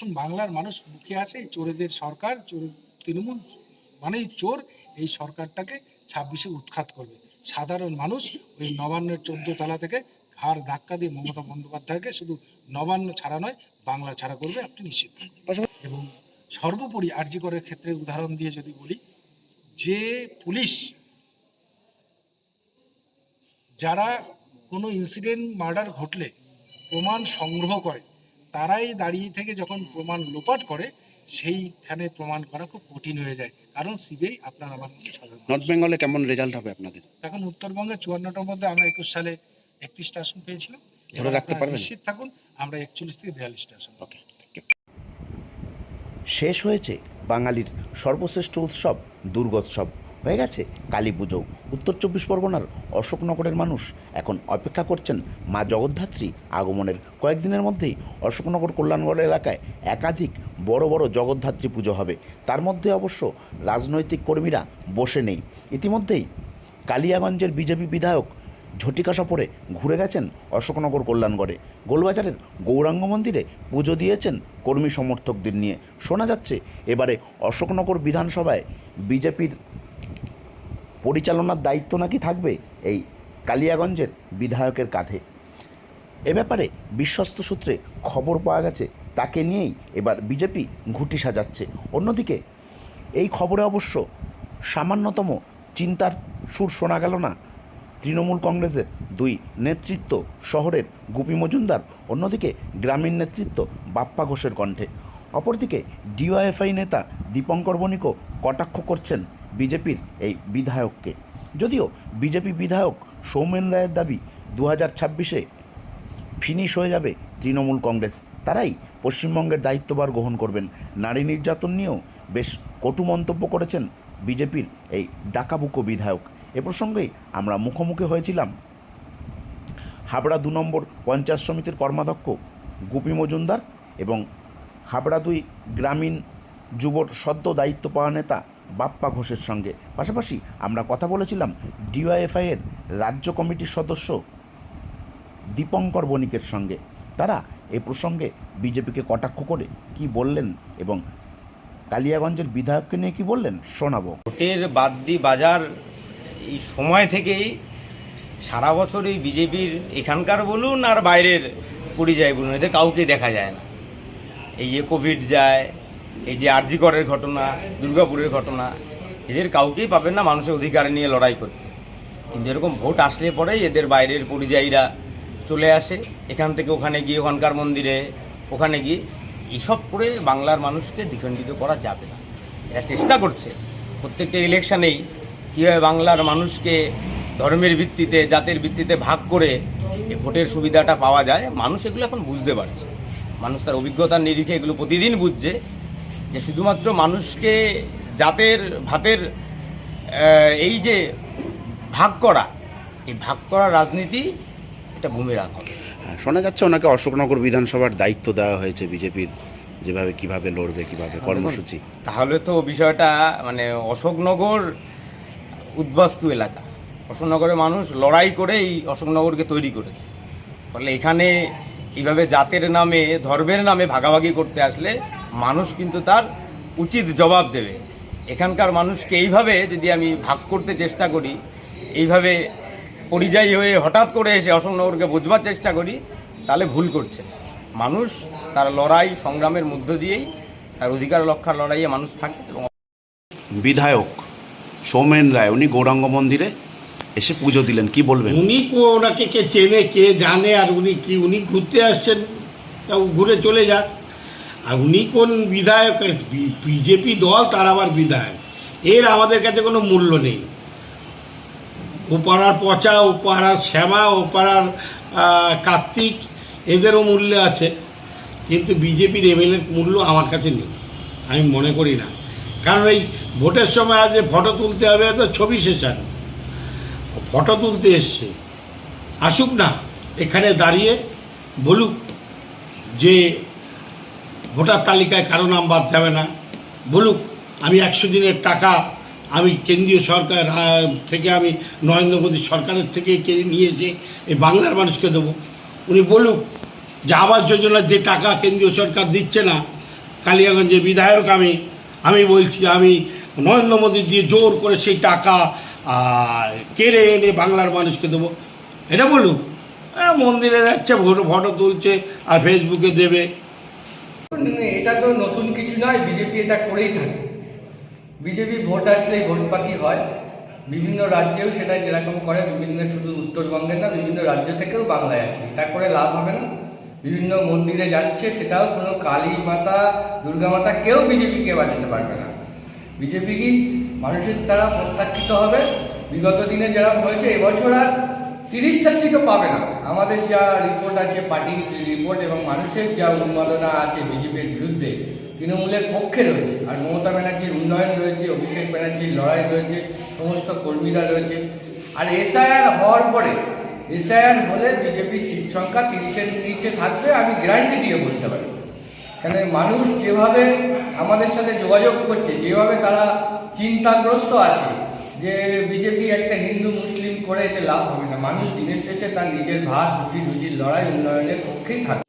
বাংলার মানুষ মুখে আছে, চোরেদের সরকার চোর তৃণমূল, মানেই চোর, এই সরকারটাকে ছাব্বিশে উৎখাত করবে। সাধারণ মানুষ ওই নবান্নের চোদ্দ তলা থেকে ঘাড় ধাক্কা দিয়ে মমতা বন্দ্যোপাধ্যায়কে শুধু নবান্ন ছাড়া নয়, বাংলা ছাড়া করবে, আপনি নিশ্চিত? এবং সর্বোপরি আরজিকরের ক্ষেত্রে উদাহরণ দিয়ে যদি বলি, যে পুলিশ যারা কোনো ইনসিডেন্ট মার্ডার ঘটলে প্রমাণ সংগ্রহ করে তারাই দাঁড়িয়ে থেকে যখন প্রমাণ লোপাট করে সেইখানে প্রমাণ করা খুব কঠিন হয়ে যায়। কারণ সিবিআই আপনার আমার নর্থ বেঙ্গলে কেমন রেজাল্ট হবে আপনাদের? এখন উত্তরবঙ্গে চুয়ান্নটার মধ্যে আমরা একুশ সালে একত্রিশটা আসন পেয়েছিলাম। ধরে রাখতে পারবেন? নিশ্চিত থাকুন আমরা একচল্লিশ থেকে বিয়াল্লিশটা আসন। ওকে শেষ হয়েছে বাঙালির সর্বশ্রেষ্ঠ উৎসব দুর্গোৎসব। হয়ে গেছে। কালী পুজো, উত্তর চব্বিশ পরগনার অশোকনগরের মানুষ এখন অপেক্ষা করছেন মা জগদ্ধাত্রী আগমনের কয়েকদিনের মধ্যেই অশোকনগর কল্যাণগড় এলাকায় একাধিক বড় বড় জগদ্ধাত্রী পুজো হবে। তার মধ্যে অবশ্য রাজনৈতিক কর্মীরা বসে নেই। ইতিমধ্যেই কালিয়াগঞ্জের বিজেপি বিধায়ক ঝটিকা সফরে ঘুরে গেছেন অশোকনগর কল্যাণগড়ে। গোলবাজারের গৌরাঙ্গ মন্দিরে পুজো দিয়েছেন কর্মী সমর্থকদের নিয়ে। শোনা যাচ্ছে, এবারে অশোকনগর বিধানসভায় বিজেপির পরিচালনার দায়িত্ব নাকি থাকবে এই কালিয়াগঞ্জের বিধায়কের কাঁধে? এ ব্যাপারে বিশ্বস্ত সূত্রে খবর পাওয়া গেছে, তাকে নিয়েই এবার বিজেপি ঘুটি সাজাচ্ছে। অন্যদিকে এই খবরে অবশ্য সামান্যতম চিন্তার সুর শোনা গেল না তৃণমূল কংগ্রেসের দুই নেতৃত্ব শহরের গুপি মজুমদার, অন্যদিকে গ্রামীণ নেতৃত্ব বাপ্পা ঘোষের কণ্ঠে। অপরদিকে ডিওয়াইএফআই নেতা দীপঙ্কর বণিকও কটাক্ষ করছেন বিজেপির এই বিধায়ককে। যদিও বিজেপি বিধায়ক সৌমেন রায়ের দাবি দু হাজার ছাব্বিশে ফিনিশ হয়ে যাবে তৃণমূল কংগ্রেস। তারাই পশ্চিমবঙ্গের দায়িত্বভার গ্রহণ করবেন। নারী নির্যাতন নিয়েও বেশ কটু মন্তব্য করেছেন বিজেপির এই ডাকাবুকো বিধায়ক। এ প্রসঙ্গেই আমরা মুখোমুখি হয়েছিলাম। হাবড়া দু নম্বর পঞ্চায়েত সমিতির কর্মাধ্যক্ষ গুপি মজুমদার এবং হাবড়া দুই গ্রামীণ যুবর সদ্য দায়িত্ব পাওয়া নেতা বাপ্পা ঘোষের সঙ্গে। পাশাপাশি আমরা কথা বলেছিলাম ডিওয়াইএফআই এর রাজ্য কমিটির সদস্য দীপঙ্কর বণিকের সঙ্গে। তারা এ প্রসঙ্গে বিজেপিকে কটাক্ষ করে কি বললেন এবং কালিয়াগঞ্জের বিধায়ককে নিয়ে কি বললেন শোনাবো। ভোটের বাদ্যি বাজার এই সময় থেকেই সারা বছর এই বিজেপির এখানকার বলুন আর বাইরের পরিযায়ী বলুন এদের কাউকে দেখা যায় না। এই যে কোভিড যায় এই যে আরজিকরের ঘটনা, দুর্গাপুরের ঘটনা, এদের কাউকেই পাবেন না, মানুষের অধিকার নিয়ে লড়াই করতে। কিন্তু এরকম ভোট আসলে পরেই এদের বাইরের পরিযায়ীরা চলে আসে। এখান থেকে ওখানে গিয়ে ওখানকার মন্দিরে, ওখানে গিয়ে এসব করে বাংলার মানুষকে দ্বিখণ্ডিত করা যাবে না। এরা চেষ্টা করছে। প্রত্যেকটা ইলেকশনেই কীভাবে বাংলার মানুষকে ধর্মের ভিত্তিতে, জাতের ভিত্তিতে ভাগ করে এই ভোটের সুবিধাটা পাওয়া যায়, মানুষ এগুলো এখন বুঝতে পারছে। মানুষ তার অভিজ্ঞতার নিরিখে এগুলো প্রতিদিন বুঝছে। যে শুধুমাত্র মানুষকে জাতের ভাতের এই যে ভাগ করা এই ভাগ করা রাজনীতি এটা বুমেরাং হবে। হ্যাঁ, শোনা যাচ্ছে ওনাকে অশোকনগর বিধানসভার দায়িত্ব দেওয়া হয়েছে বিজেপির যেভাবে কীভাবে লড়বে কীভাবে কর্মসূচি। তাহলে তো বিষয়টা মানে অশোকনগর উদ্বাস্তু এলাকা। অশোকনগরের মানুষ লড়াই করে এই অশোকনগরকে তৈরি করেছে। ফলে এখানে এইভাবে জাতের নামে, ধর্মের নামে ভাগাভাগি করতে আসলে মানুষ কিন্তু তার উচিত জবাব দেবে। এখানকার মানুষকে এইভাবে যদি আমি ভাগ করতে চেষ্টা করি, এইভাবে পরিযায়ী হয়ে হঠাৎ করে এসে অশোকনগরকে বোঝবার চেষ্টা করি, তাহলে ভুল করছে। মানুষ তার লড়াই সংগ্রামের মধ্য দিয়েই তার অধিকার রক্ষার লড়াইয়ে মানুষ থাকে এবং বিধায়ক সৌমেন রায়, উনি গৌরাঙ্গ মন্দিরে এসে পুজো দিলেন, কি বলবেন? উনি ওনাকে কে চেনে, কে জানে, আর উনি কি, উনি ঘুরতে আসছেন তা ঘুরে চলে যাক আর উনি কোন বিধায়ক, বিজেপি দল, তার আবার বিধায়ক। এর আমাদের কাছে কোনো মূল্য নেই। ও পাড়ার পচা ও পাড়ার শ্যামা ও পাড়ার কার্তিক, এদেরও মূল্য আছে। কিন্তু বিজেপির এমএলএর মূল্য আমার কাছে নেই। আমি মনে করি না। কারণ এই ভোটের সময় আজ ফটো তুলতে হবে তো ছবি সেশন। ফটো তুলতে এসছে। আসুক না, এখানে দাঁড়িয়ে বলুক যে ভোটার তালিকায় কারও নাম বাদ যাবে না। বলুক, আমি একশো দিনের টাকা আমি কেন্দ্রীয় সরকার থেকে আমি নরেন্দ্র মোদী সরকারের থেকে কেড়ে নিয়েছে, এই বাংলার মানুষকে দেবো। উনি বলুক যে আবাস যোজনার যে টাকা কেন্দ্রীয় সরকার দিচ্ছে না, কালিয়াগঞ্জের বিধায়ক আমি আমি বলছি আমি নরেন্দ্র মোদী দিয়ে জোর করে সেই টাকা আর কেড়ে এনে বাংলার মানুষকে দেবো? এটা বলুন। হ্যাঁ মন্দিরে যাচ্ছে, ফটো ফটো তুলছে, আর ফেসবুকে দেবে। এটা তো নতুন কিছু নয়, বিজেপি এটা করেই থাকে। বিজেপি ভোট আসলেই ভোট পাকি হয়। বিভিন্ন রাজ্যেও সেটা যেরকম করে, বিভিন্ন শুধু উত্তরবঙ্গে না, বিভিন্ন রাজ্য থেকেও বাংলায় আসে। এটা করে লাভ হবে না। বিভিন্ন মন্দিরে যাচ্ছে, সেটাও কোনো কালী মাতা, দুর্গা মাতা, কেউ বিজেপিকে বাঁচাতে পারবে না। বিজেপি কি মানুষের দ্বারা প্রত্যাখ্যিত হবে? বিগত দিনে যেরকম হয়েছে, এবছর আর তিরিশটা সিটও পাবে না। আমাদের যা রিপোর্ট আছে পার্টির রিপোর্ট এবং মানুষের যা উন্মাদনা আছে বিজেপির বিরুদ্ধে, তৃণমূলের পক্ষে রয়েছে। আর মমতা ব্যানার্জির উন্নয়ন রয়েছে, অভিষেক ব্যানার্জির লড়াই রয়েছে, সমস্ত কর্মীরা রয়েছে। আর এসআইআর হওয়ার পরে এসআইআর হলে বিজেপির সিট সংখ্যা তিরিশের নিচে থাকবে, আমি গ্যারান্টি দিয়ে বলতে পারি। কেন মানুষ যেভাবে আমাদের সাথে যোগাযোগ করছে, যেভাবে তারা চিন্তাগ্রস্ত আছে যে বিজেপি একটা হিন্দু মুসলিম করে এতে লাভ হবে না। মানুষ দিনের শেষে তার নিজের ভাত, রুটি, রুজির লড়াই উন্নয়নের পক্ষেই থাকবে।